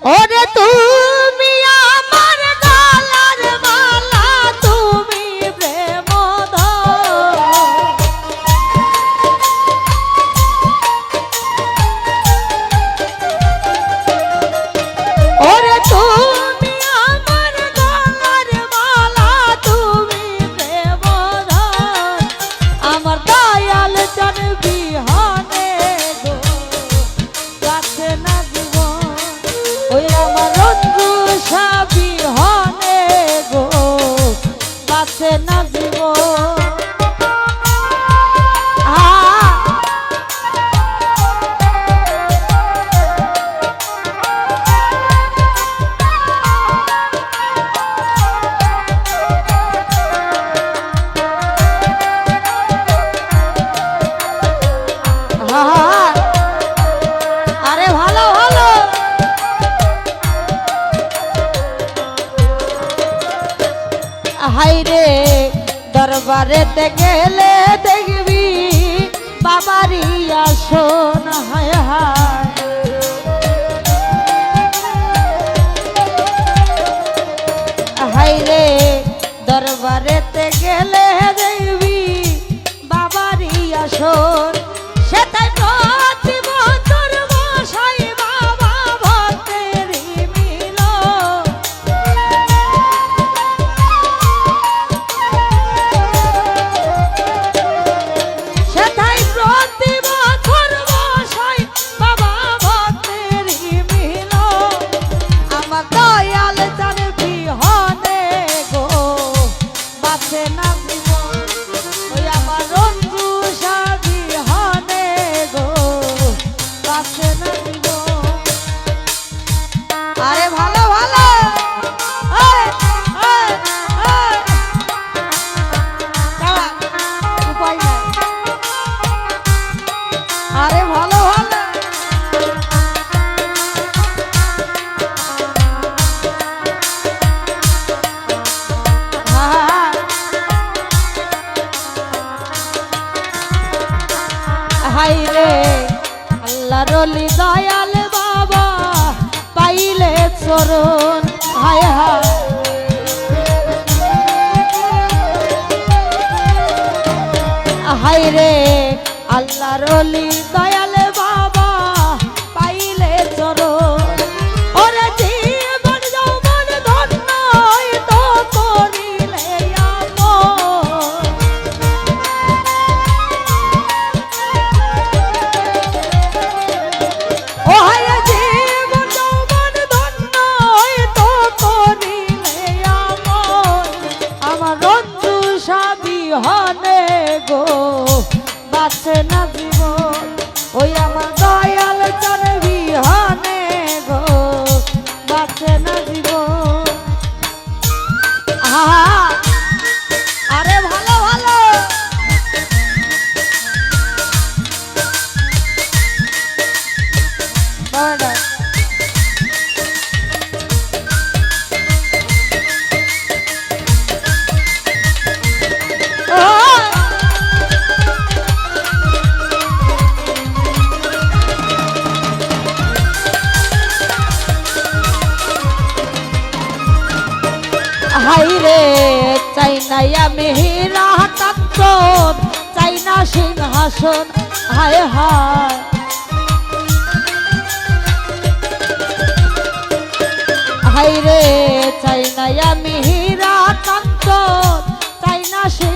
Olha tu! said no. বাজারেতে গেলে দেখবি বাবারি আসন হায় হায়। হায় রে দরবারেতে গেলে দেখবি বাবারি আসন বলি দয়াল বাবা পাইলে চরণ হায় হায়। হায় রে আল্লাহর অলি দয়াল তাই আমি হীরাহাতান্ত চাই না সিংহাসন, হায় হায়। হাই রে, চাই না আমি হীরাহাতান্ত চাই না সিংহ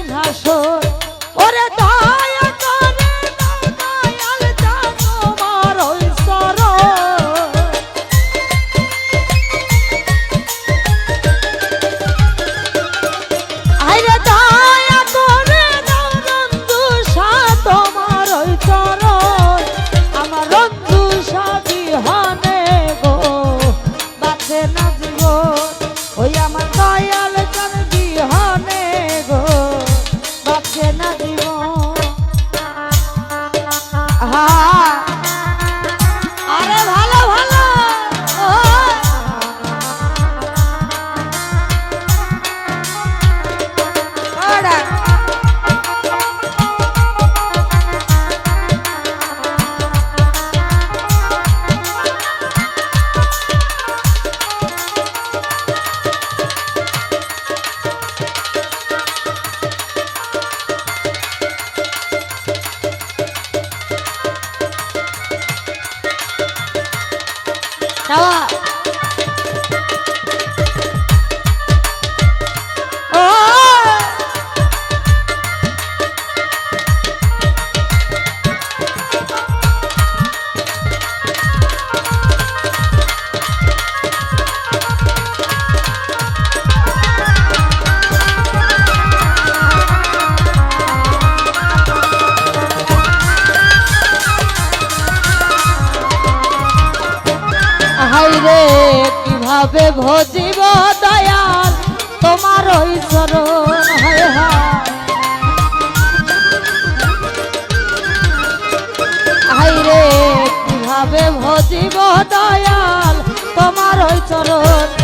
কীভাবে ভজিব দয়াল, তোমার ওই হায় হায়। হাই রে, কীভাবে ভজিব দয়াল, তোমার ওই চরণ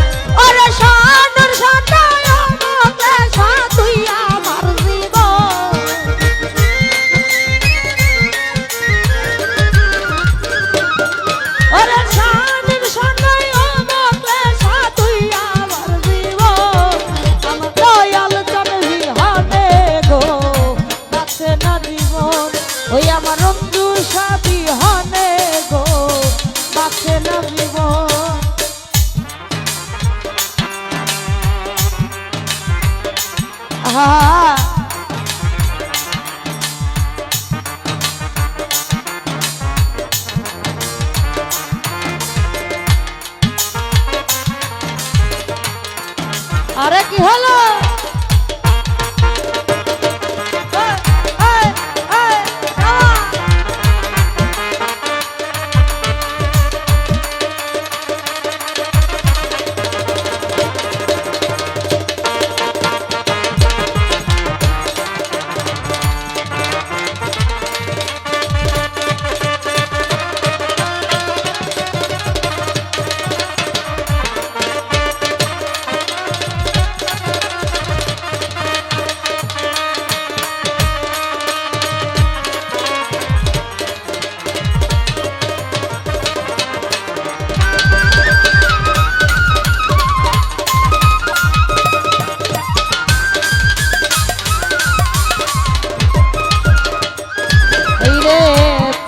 আরে কি হলো?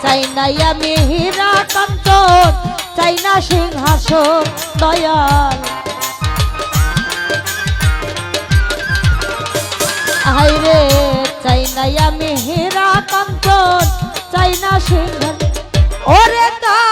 চাই নাই আমি হীরা কাঞ্চন, চাই না সিংহাসন দয়াল। হাই রে আমি হীরা সিংহাসন ওরে তাই